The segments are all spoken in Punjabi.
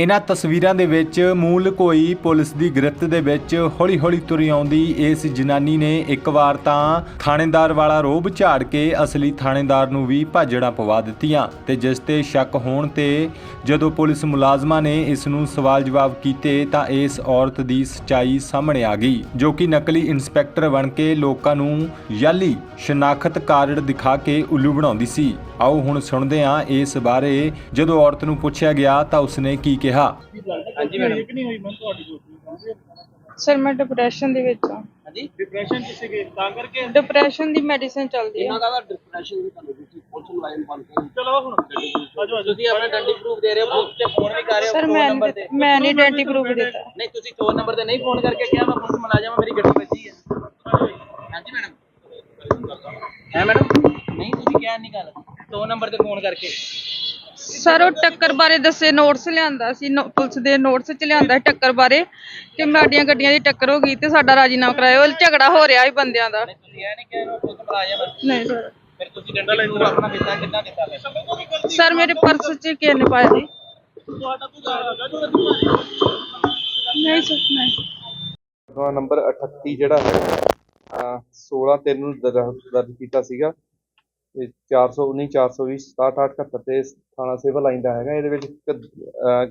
ਇਹਨਾਂ ਤਸਵੀਰਾਂ ਦੇ ਵਿੱਚ ਮੂਲ ਕੋਈ ਪੁਲਿਸ ਦੀ ਗ੍ਰਿਫਤ ਦੇ ਵਿੱਚ ਹੌਲੀ-ਹੌਲੀ ਤੁਰੀ ਆਉਂਦੀ ਇਸ ਜਨਾਨੀ ਨੇ ਇੱਕ ਵਾਰ ਤਾਂ ਥਾਣੇਦਾਰ ਵਾਲਾ ਰੋਬ ਝਾੜ ਕੇ ਅਸਲੀ ਥਾਣੇਦਾਰ ਨੂੰ ਵੀ ਭਾਜੜਾਂ ਪਵਾ ਦਿੱਤੀਆਂ ਤੇ ਜਿਸ ਤੇ ਸ਼ੱਕ ਹੋਣ ਤੇ ਜਦੋਂ ਪੁਲਿਸ ਮੁਲਾਜ਼ਮਾਂ ਨੇ ਇਸ ਨੂੰ ਸਵਾਲ ਜਵਾਬ ਕੀਤੇ ਤਾਂ ਇਸ ਔਰਤ ਦੀ ਸਚਾਈ ਸਾਹਮਣੇ ਆ ਗਈ, ਜੋ ਕਿ ਨਕਲੀ ਇੰਸਪੈਕਟਰ ਬਣ ਕੇ ਲੋਕਾਂ ਨੂੰ ਯਾਲੀ ਸ਼ਨਾਖਤ ਕਾਰਡ ਦਿਖਾ ਕੇ ਉੱਲੂ ਬਣਾਉਂਦੀ ਸੀ। ਆਓ ਹੁਣ ਸੁਣਦੇ ਹਾਂ ਇਸ ਬਾਰੇ। ਜਦੋਂ ਔਰਤ ਨੂੰ ਪੁੱਛਿਆ ਗਿਆ ਤਾਂ ਉਸਨੇ ਕੀ ਕਿਹਾ? ਹਾਂਜੀ ਮੈਡਮ। ਨਹੀਂ ਹੋਈ ਮੈਂ ਤੁਹਾਡੀ ਸਰ ਮੈਂ ਡਿਪਰੈਸ਼ਨ ਦੇ ਵਿੱਚ ਹਾਂ। ਹਾਂਜੀ? ਡਿਪਰੈਸ਼ਨ ਕਿਸੇ ਕੇ ਤਾਂ ਕਰਕੇ? ਡਿਪਰੈਸ਼ਨ ਦੀ ਮੈਡੀਸਿਨ ਚੱਲਦੀ ਇਹਨਾਂ ਹੈ ਦਾ ਡਿਪਰੈਸ਼ਨ ਵੀ ਤੁਹਾਨੂੰ ਤੁਸੀਂ ਪੁਲਿਸ ਮੁਲਾਜ਼ਮ ਬਣ ਕੇ। ਚਲੋ ਹੁਣ ਆਜੋ ਆਜੋ ਤੁਸੀਂ ਆਪਣਾ ਡੰਡੀ ਪ੍ਰੂਫ ਦੇ ਰਹੇ ਹੋ ਪੁਲਿਸ ਤੇ ਫੋਨ ਵੀ ਕਰ ਰਹੇ ਹੋ ਸਰ phone ਮੈਂ number ਨਹੀਂ ਦਿੱਤਾ- ਮੈਂ ਨਹੀਂ ਆਇਡੈਂਟੀ ਪ੍ਰੂਫ ਦਿੱਤਾ। ਨਹੀਂ ਤੁਸੀਂ ਫੋਨ ਨੰਬਰ ਤੇ ਨਹੀਂ ਫੋਨ ਕਰਕੇ ਕਿਹਾ ਮੈਂ ਪੁਲਿਸ ਮੁਲਾਜ਼ਮ ਮੇਰੀ ਗੱਡੀ ਵੱਜੀ ਹੈ। ਹਾਂਜੀ ਮੈਡਮ। ਹੈ ਮੈਡਮ? ਨਹੀਂ ਤੁਸੀਂ ਕਿਹਾ ਨਹੀਂ ਗੱਲ। ਦੋ ਨੰਬਰ ਤੇ ਫੋਨ ਕਰਕੇ। ਸਰ ਉਹ ਟੱਕਰ ਬਾਰੇ ਦੱਸੇ ਨੋਟਸ ਲਿਆਂਦਾ ਸੀ ਨੋ- ਪੁਲਿਸ ਦੇ ਨੋਟਸ ਚ ਲਿਆਂਦਾ ਸੀ ਟੱਕਰ ਬਾਰੇ ਕਿ ਸਾਡੀਆਂ ਗੱਡੀਆਂ ਦੀ ਟੱਕਰ ਹੋ ਗਈ ਤੇ ਸਾਡਾ ਰਾਜੀਨਾਮਾ ਕਰਾਇਓ ਝਗੜਾ ਹੋ ਰਿਹਾ ਸੀ ਬੰਦਿਆਂ ਦਾ। ਨਹੀਂ ਤੁਸੀਂ ਇਹ ਨਹੀਂ ਕਿਹਾ ਮੈਂ ਪੁਲਿਸ ਮੁਲਾਜ਼ਮ ਹਾਂ ਨਹੀਂ ਸਰ। ਫਿਰ ਤੁਸੀਂ ਡੰਡੀ ਪ੍ਰੂਫ ਆਪਣਾ ਦਿੱਤਾ ਕਿੰਨਾ ਦਿੱਤਾ ਫਿਰ? ਸਰ ਮੇਰੇ ਪਰਸ ਚ ਕਿਸ ਨੇ ਪਾਇਆ ਜੀ ਨਹੀਂ ਸਰ ਨਹੀਂ। ਦਾ ਨੰਬਰ 38 ਜਿਹੜਾ ਹੈ ਅਹ 16 ਤਿੰਨ ਨੂੰ ਦਰ- ਦਰਜ ਕੀਤਾ ਸੀਗਾ। ਤੇ 419 420 6778 ਤੇ ਥਾਣਾ ਸਿਵਲ ਲਾਈਨ ਦਾ ਹੈਗਾ। ਇਹਦੇ ਵਿੱਚ ਇੱਕ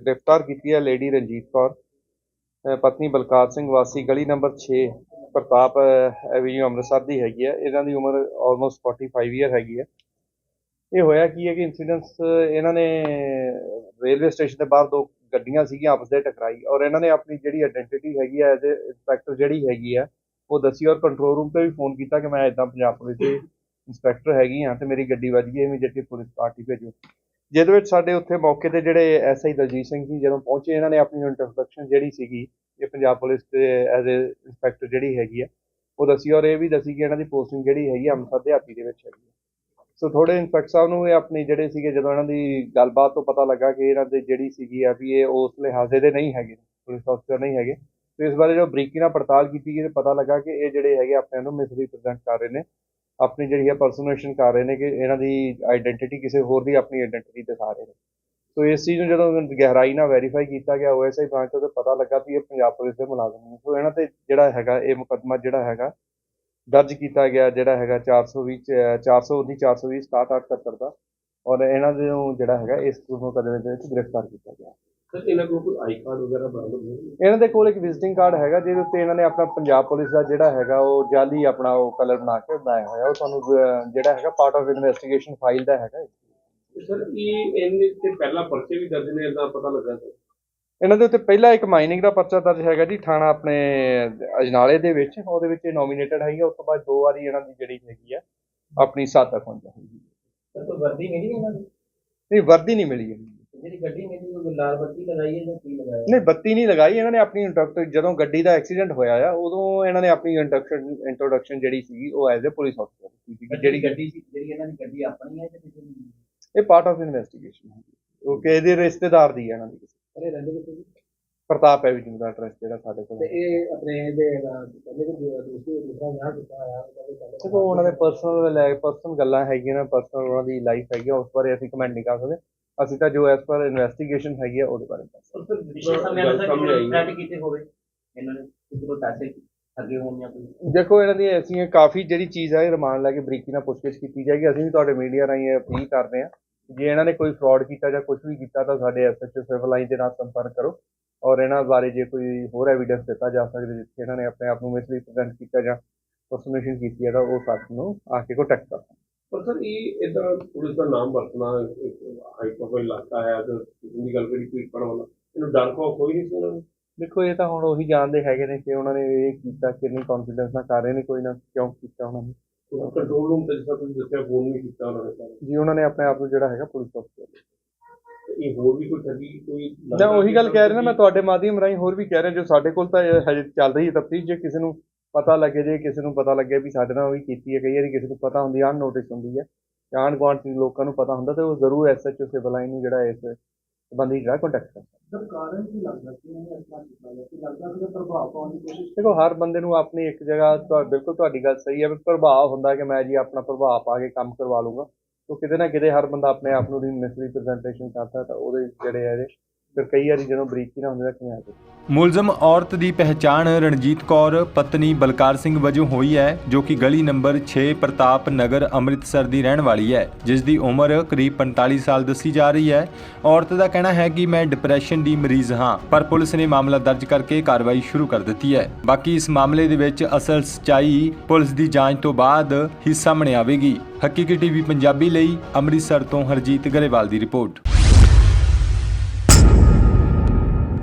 ਗ੍ਰਿਫਤਾਰ ਕੀਤੀ ਹੈ ਲੇਡੀ ਰਣਜੀਤ ਕੌਰ। ਪਤਨੀ ਬਲਕਾਰ ਸਿੰਘ ਵਾਸੀ, ਗਲੀ ਨੰਬਰ 6 ਪ੍ਰਤਾਪ ਐਵੀਨਿਊ ਅੰਮ੍ਰਿਤਸਰ ਦੀ ਹੈਗੀ ਹੈ। ਇਹਨਾਂ ਦੀ ਉਮਰ ਆਲਮੋਸਟ 45 ਇਅਰ ਹੈਗੀ ਹੈ। ਇਹ ਹੋਇਆ ਕੀ ਹੈ ਕਿ ਇਨਸੀਡੈਂਟਸ ਇਹਨਾਂ ਨੇ ਰੇਲਵੇ ਸਟੇਸ਼ਨ ਦੇ ਬਾਹਰ ਦੋ ਗੱਡੀਆਂ ਸੀਗੀਆਂ, ਆਪਸ ਦੇ ਟਕਰਾਈ ਔਰ ਇਹਨਾਂ ਨੇ ਆਪਣੀ ਜਿਹੜੀ ਆਇਡੈਂਟੀਟੀ ਹੈਗੀ ਹੈ ਐਜ਼ ਇੰਸਪੈਕਟਰ ਜਿਹੜੀ ਹੈਗੀ ਆ ਉਹ ਦੱਸੀ ਔਰ ਕੰਟਰੋਲ ਰੂਮ ਤੇ ਵੀ ਫੋਨ ਕੀਤਾ ਕਿ ਮੈਂ ਇਦਾਂ ਪੰਜਾਬ ਪੁਲਿਸ ਦੇ ਇੰਸਪੈਕਟਰ ਹੈਗੀ ਆ ਤੇ ਮੇਰੀ ਗੱਡੀ ਵੱਜ ਗਈ ਇਮੀਡੀਏਟਲੀ ਪੁਲਿਸ ਪਾਰਟੀ ਭੇਜੋ। ਜਿਹਦੇ ਵਿੱਚ ਸਾਡੇ ਉੱਥੇ ਮੌਕੇ ਤੇ ਜਿਹੜੇ ਐਸਆਈ ਦਲਜੀਤ ਸਿੰਘ ਜੀ ਜਦੋਂ ਪਹੁੰਚੇ, ਇਹਨਾਂ ਨੇ ਆਪਣੀ ਇੰਟਰੋਡਕਸ਼ਨ ਜਿਹੜੀ ਸੀਗੀ, ਇਹ ਪੰਜਾਬ ਪੁਲਿਸ ਦੇ ਐਜ਼ ਅ ਇੰਸਪੈਕਟਰ ਜਿਹੜੀ ਹੈਗੀ ਆ, ਉਹ ਦੱਸੀ ਔਰ ਇਹ ਵੀ ਦੱਸੀ ਕਿ ਇਹਨਾਂ ਦੀ ਪੋਸਟਿੰਗ ਜਿਹੜੀ ਹੈਗੀ ਆ ਅੰਮ੍ਰਿਤਸਰ ਦਿਹਾਤੀ ਦੇ ਵਿੱਚ ਹੈਗੀ ਆ। ਸੋ ਥੋੜੇ ਇੰਸਪੈਕਟਰ ਸਾਹਿਬ ਨੂੰ ਇਹ ਆਪਣੀ ਜਿਹੜੇ ਸੀਗੇ, ਜਦੋਂ ਇਹਨਾਂ ਦੀ ਗੱਲਬਾਤ ਤੋਂ ਪਤਾ ਲੱਗਾ ਕਿ ਇਹਨਾਂ ਦੇ ਜਿਹੜੀ ਸੀਗੀ ਆ ਵੀ ਇਹ ਉਸ ਲਿਹਾਜ਼ੇ ਦੇ ਨਹੀਂ ਹੈਗੇ, ਪੁਲਿਸ ਅਫਸਰ ਨਹੀਂ ਹੈਗੇ। ਤੇ ਇਸ ਬਾਰੇ ਜੋ ਬਰੀਕੀ ਨਾਲ ਪੜਤਾਲ ਕੀਤੀ ਗਈ, ਤੇ ਪਤਾ ਲੱਗਾ ਕਿ ਇਹ ਜਿਹੜੇ ਹੈਗੇ ਆਪਣੇ ਨੂੰ ਮਿਸਰੀਪ੍ਰੈਜ਼ੈਂਟ ਕਰ ਰਹੇ ਨੇ। ਆਪਣੀ ਜਿਹੜੀ ਹੈ ਪਰਸਨੇਸ਼ਨ ਕਰ ਰਹੇ ਨੇ ਕਿ ਇਹਨਾਂ ਦੀ ਆਇਡੈਂਟੀਟੀ ਕਿਸੇ ਹੋਰ ਦੀ ਆਪਣੀ ਆਇਡੈਂਟੀਟੀ ਦਿਖਾ ਰਹੇ ਨੇ। ਸੋ ਇਸ ਚੀਜ਼ ਨੂੰ ਜਦੋਂ ਗਹਿਰਾਈ ਨਾਲ ਵੈਰੀਫਾਈ ਕੀਤਾ ਗਿਆ ਓਐਸਆਈ ਬ੍ਰਾਂਚ ਤੋਂ ਤਾਂ ਪਤਾ ਲੱਗਾ ਵੀ ਇਹ ਪੰਜਾਬ ਪੁਲਿਸ ਦੇ ਮੁਲਾਜ਼ਮ ਨੇ। ਸੋ ਇਹਨਾਂ ਤੇ ਜਿਹੜਾ ਹੈਗਾ, ਇਹ ਮੁਕੱਦਮਾ ਜਿਹੜਾ ਹੈਗਾ, ਦਰਜ ਕੀਤਾ ਗਿਆ, ਜਿਹੜਾ ਹੈਗਾ 420 ਚ- 419 420 6778 ਦਾ ਔਰ ਇਹਨਾਂ ਦੇ ਨੂੰ ਜਿਹੜਾ ਹੈਗਾ, ਇਸ ਮੁਕੱਦਮੇ ਦੇ ਵਿੱਚ ਗ੍ਰਿਫਤਾਰ ਕੀਤਾ ਗਿਆ। ਸਰ ਇਹਨਾਂ ਕੋਲ ਕੋਈ ਆਈ ਕਾਰਡ ਵਗੈਰਾ ਬਰਾਮਦ ਹੋਏ ਇਹਨਾਂ ਦੇ ਕੋਲ ਇੱਕ ਵਿਜ਼ਿਟਿੰਗ ਕਾਰਡ ਹੈਗਾ ਜਿਹਦੇ ਉੱਤੇ ਇਹਨਾਂ ਨੇ ਆਪਣਾ ਪੰਜਾਬ ਪੁਲਿਸ ਦਾ ਜਿਹੜਾ ਹੈਗਾ ਉਹ ਜਾਲੀ ਆਪਣਾ ਉਹ ਕਲਰ ਬਣਾ ਕੇ ਬਣਾਇਆ ਹੋਇਆ। ਉਹ ਤੁਹਾਨੂੰ ਅਹ, ਜਿਹੜਾ ਹੈਗਾ ਪਾਰਟ ਆਫ ਇਨਵੈਸਟੀਗੇਸ਼ਨ ਫਾਈਲ ਦਾ ਹੈਗਾ ਸਰ ਇਹ ਇਹਨੇ ਤੇ ਪਹਿਲਾਂ ਪਰਚੇ ਵੀ ਦਰਜ ਨੇ ਇਦਾਂ ਪਤਾ ਲੱਗਾ ਸਰ? ਇਹਨਾਂ ਦੇ ਉੱਤੇ ਪਹਿਲਾ ਇੱਕ ਮਾਈਨਿੰਗ ਦਾ ਪਰਚਾ ਦਰਜ ਹੈਗਾ ਜੀ ਥਾਣਾ ਆਪਣੇ ਅਜਨਾਲੇ ਦੇ ਵਿੱਚ। ਉਹਦੇ ਵਿੱਚ ਨੋਮੀਨੇਟਡ ਹੈਗੀ ਆ, ਉਸ ਤੋਂ ਬਾਅਦ ਦੋ ਵਾਰੀ ਇਹਨਾਂ ਦੀ ਜਿਹੜੀ ਹੈਗੀ ਆ ਆਪਣੀ ਸਾਥ ਪਹੁੰਚ ਹੈਗੀ ਸਰ ਕੋਈ ਵਰਦੀ ਮਿਲੀ ਇਹਨਾਂ ਨੂੰ? ਨਹੀਂ ਵਰਦੀ ਨਹੀਂ ਮਿਲੀ ਹੈਗੀ ਜਿਹੜੀ ਗੱਡੀ ਮਿਲੀ ਉਹ ਲਾਲ ਬੱਤੀ ਲਗਾਈ ਹੈ ਜਾਂ ਕੀ ਲਗਾਇਆ? ਨਹੀਂ ਬੱਤੀ ਨਹੀਂ ਲਗਾਈ ਇਹਨਾਂ ਨੇ ਆਪਣੀ ਇੰਟਰੋਡਕਸ਼ਨ ਜਦੋਂ ਗੱਡੀ ਦਾ ਐਕਸੀਡੈਂਟ ਹੋਇਆ ਆ ਉਦੋਂ ਇਹਨਾਂ ਨੇ ਆਪਣੀ ਇੰਟਰੋਡਕਸ਼ਨ ਇੰਟਰੋਡਕਸ਼ਨ ਜਿਹੜੀ ਸੀਗੀ ਉਹ ਐਜ਼ ਅ ਪੁਲਿਸ ਅਫਸਰ ਕੀਤੀ ਜਿਹੜੀ ਗੱਡੀ ਸੀ ਜਿਹੜੀ ਇਹਨਾਂ ਦੀ ਗੱਡੀ ਆਪਣੀ ਹੈ ਜਾਂ ਕਿਸੇ ਦੀ? ਇਹ ਪਾਰਟ ਆਫ ਇਨਵੈਸਟੀਗੇਸ਼ਨ ਹੈ। ਉਹ ਇਹਦੇ ਰਿਸ਼ਤੇਦਾਰ ਦੀ ਹੈ ਇਹਨਾਂ ਦੀ ਇਹ ਰਹਿੰਦੇ ਕਿੱਥੇ ਸੀ ਪ੍ਰਤਾਪ ਐਵੀਨਿਊ ਦਾ ਐਡਰੈਸ ਜਿਹੜਾ ਸਾਡੇ ਕੋਲ ਤੇ ਹੈ। ਇਹ ਆਪਣੇ ਇਹਦੇ ਪਹਿਲੇ ਦੇ ਦੂਸਰੇ ਦੂਸਰਾ ਵਿਆਹ ਕੀਤਾ ਹੋਇਆ ਉਹਦੇ ਉਹਨਾਂ ਦੇ ਪਰਸਨਲ ਲੈ ਪਰਸਨਲ ਗੱਲਾਂ ਹੈਗੀਆਂ ਨੇ ਪਰਸਨਲ ਉਹਨਾਂ ਦੀ ਲਾਈਫ ਹੈਗੀ ਉਸ ਬਾਰੇ ਅਸੀਂ ਕਮੈਂਟ ਨਹੀਂ ਕਰ ਸਕਦੇ। ਅਸੀਂ ਤਾਂ ਜੋ ਐਸ ਪਰ ਇਨਵੈਸਟੀਗੇਸ਼ਨ ਹੈਗੀ ਆ ਉਹਦੇ ਬਾਰੇ ਦੱਸ ਸਕਦੇ ਸਰ ਪਿਛਲੇ ਸਮੇਂ ਅੰਦਰ ਸਾਹਮਣੇ ਆਈ ਹੈ। ਕੀਤੇ ਹੋਵੇ ਇਹਨਾਂ ਨੇ ਕਿਸੇ ਕੋਲ ਪੈਸੇ ਅੱਗੇ ਹੋਣ ਜਾਂ ਕੋਈ ਹਾਂ। ਦੇਖੋ ਇਹਨਾਂ ਦੀ ਅਸੀਂ ਇਹ ਕਾਫੀ ਜਿਹੜੀ ਚੀਜ਼ ਹੈ ਇਹ ਰਿਮਾਂਡ ਲੈ ਕੇ ਬਰੀਕੀ ਨਾਲ ਪੁੱਛਗਿੱਛ ਕੀਤੀ ਜਾਏਗੀ ਅਸੀਂ ਵੀ ਤੁਹਾਡੇ ਮੀਡੀਆ ਰਾਹੀਂ ਇਹ ਅਪੀਲ ਕਰਦੇ ਹਾਂ ਜੇ ਇਹਨਾਂ ਨੇ ਕੋਈ ਫਰਾਡ ਕੀਤਾ ਜਾਂ ਕੁਝ ਵੀ ਕੀਤਾ ਤਾਂ ਸਾਡੇ ਐਸਐਚਓ ਸਿਵਲ ਲਾਈਨ ਦੇ ਨਾਲ ਸੰਪਰਕ ਕਰੋ ਔਰ ਇਹਨਾਂ ਬਾਰੇ ਜੇ ਕੋਈ ਹੋਰ ਐਵੀਡੈਂਸ ਦਿੱਤਾ ਜਾ ਸਕਦਾ ਜਿੱਥੇ ਇਹਨਾਂ ਨੇ ਆਪਣੇ ਆਪ ਨੂੰ ਮਿਸਰੀਪ੍ਰੈਜ਼ੈਂਟ ਕੀਤਾ ਜਾਂ ਪਰਸਨੇਸ਼ਨ ਕੀਤੀ ਹੈ ਤਾਂ ਉਹ ਸਾਥ ਨੂੰ ਆ ਕੇ ਕੰਟੈਕਟ ਕਰੋ ਸਰ ਇਹ ਇਦਾਂ ਪੁਲਿਸ ਦਾ ਨਾਮ ਵਰਤਣਾ ਹਾਈ ਪ੍ਰੋਫਾਈਲ ਇਲਾਕਾ ਹੈ ਅਗਰ ਕਿਸੇ ਦੀ ਗੱਲ ਕਰੀ ਕੋਈ ਪੜਨ ਵਾਲਾ ਇਹਨੂੰ ਡਰ ਖੌਫ ਕੋਈ ਨਹੀਂ ਸੀ ਇਹਨਾਂ ਨੂੰ। ਦੇਖੋ ਇਹ ਤਾਂ ਹੁਣ ਉਹੀ ਜਾਣਦੇ ਹੈਗੇ ਨੇ ਕਿ ਉਹਨਾਂ ਨੇ ਇਹ ਕੀਤਾ ਕਿੰਨੀ ਕੌਨਫੀਡੈਂਸ ਨਾਲ ਕਰ ਰਹੇ ਨੇ ਕੋਈ ਨਾ ਕਿਉਂ ਕੀਤਾ ਉਹਨਾਂ ਨੇ। ਕੰਟਰੋਲ ਰੂਮ ਤੇ ਜਿਸ ਤੁਸੀਂ ਦੱਸਿਆ ਫੋਨ ਵੀ ਕੀਤਾ ਉਹਨਾਂ ਨੇ ਜੀ ਉਹਨਾਂ ਨੇ ਆਪਣੇ ਆਪ ਨੂੰ ਜਿਹੜਾ ਹੈਗਾ ਪੁਲਿਸ ਅਫਸਰ ਤੇ ਇਹ ਹੋਰ ਵੀ ਕੋਈ ਠੱਗੀ ਕੋਈ ਮੈਂ ਉਹੀ ਗੱਲ ਕਹਿ ਰਿਹਾ ਨਾ ਮੈਂ ਤੁਹਾਡੇ ਮਾਧਿਅਮ ਰਾਹੀਂ ਹੋਰ ਵੀ ਕਹਿ ਰਿਹਾ ਜੋ ਸਾਡੇ ਕੋਲ ਤਾਂ ਹਜੇ ਚੱਲ ਰਹੀ ਹੈ ਤਫਤੀਸ਼ ਜੇ ਕਿਸੇ ਨੂੰ ਪਤਾ ਲੱਗੇ ਜੇ ਕਿਸੇ ਨੂੰ ਪਤਾ ਲੱਗੇ ਵੀ ਸਾਡੇ ਨਾਲ ਵੀ ਕੀਤੀ ਹੈ ਕਈ ਵਾਰੀ ਕਿਸੇ ਨੂੰ ਪਤਾ ਹੁੰਦੀ ਆ ਨੋਟਿਸ ਹੁੰਦੀ ਹੈ। ਜਾਂ ਆਂਢ ਗੁਆਂਢ ਦੇ ਲੋਕਾਂ ਨੂੰ ਪਤਾ ਹੁੰਦਾ ਤੇ ਉਹ ਜ਼ਰੂਰ ਐਸਐਚਓ ਸਿਵਲ ਲਾਈਨ ਨੂੰ ਜਿਹੜਾ ਇਸ ਸੰਬੰਧੀ ਜਿਹੜਾ ਕੰਟੈਕਟ ਕਰਦਾ। ਸਰ ਕਾਰਨ ਕੀ ਲੱਗਦਾ ਕਿ ਇਹਨੇ ਇਸ ਤਰ੍ਹਾਂ ਕੀਤਾ ਗਿਆ ਕਿ ਲੱਗਦਾ ਕਿ ਪ੍ਰਭਾਵ ਪਾਉਣ ਦੀ ਕੋਸ਼ਿਸ਼ ਦੇਖੋ ਹਰ ਬੰਦੇ ਨੂੰ ਆਪਣੀ ਇੱਕ ਜਗ੍ਹਾ ਬਿਲਕੁਲ ਤੁਹਾਡੀ ਗੱਲ ਸਹੀ ਹੈ ਵੀ ਪ੍ਰਭਾਵ ਹੁੰਦਾ ਕਿ ਮੈਂ ਜੀ ਆਪਣਾ ਪ੍ਰਭਾਵ ਪਾ ਕੇ ਕੰਮ ਕਰਵਾ ਲੂੰਗਾ ਤੋ ਕਿਤੇ ਨਾ ਕਿਤੇ ਹਰ ਬੰਦਾ ਆਪਣੇ ਆਪ ਨੂੰ ਦੀ ਮਿਸਰੀਪ੍ਰੈਜ਼ੈਂਟੇਸ਼ਨ ਕਰਦਾ ਤਾਂ ਉਹਦੇ ਜਿਹੜੇ ਹੈ ਇਹਦੇ ਫਿਰ ਕਈ ਵਾਰੀ ਜਦੋਂ ਬਰੀਕੀ ਨਾਲ ਹੁੰਦੇ ਤਾਂ ਕਿਵੇਂ ਆ ਮੁਲਜ਼ਮ ਔਰਤ ਦੀ ਪਹਿਚਾਣ ਰਣਜੀਤ ਕੌਰ, ਪਤਨੀ ਬਲਕਾਰ ਸਿੰਘ ਵਜੋਂ ਹੋਈ ਹੈ, ਜੋ ਕਿ ਗਲੀ ਨੰਬਰ 6 ਪ੍ਰਤਾਪ ਨਗਰ ਅੰਮ੍ਰਿਤਸਰ ਦੀ ਰਹਿਣ ਵਾਲੀ ਹੈ, ਜਿਸ ਦੀ ਉਮਰ ਕਰੀਬ 45 ਸਾਲ ਦੱਸੀ ਜਾ ਰਹੀ ਹੈ। ਔਰਤ ਦਾ ਕਹਿਣਾ ਹੈ ਕਿ ਮੈਂ ਡਿਪਰੈਸ਼ਨ ਦੀ ਮਰੀਜ਼ ਹਾਂ, ਪਰ ਪੁਲਿਸ ਨੇ ਮਾਮਲਾ ਦਰਜ ਕਰਕੇ ਕਾਰਵਾਈ ਸ਼ੁਰੂ ਕਰ ਦਿੱਤੀ ਹੈ। ਬਾਕੀ ਇਸ ਮਾਮਲੇ ਦੇ ਵਿੱਚ ਅਸਲ ਸਚਾਈ ਪੁਲਿਸ ਦੀ ਜਾਂਚ ਤੋਂ ਬਾਅਦ ਹੀ ਸਾਹਮਣੇ ਆਵੇਗੀ। ਹਕੀਕੀ ਟੀਵੀ ਪੰਜਾਬੀ ਲਈ ਅੰਮ੍ਰਿਤਸਰ ਤੋਂ ਹਰਜੀਤ ਗਰੇਵਾਲ ਦੀ ਰਿਪੋਰਟ।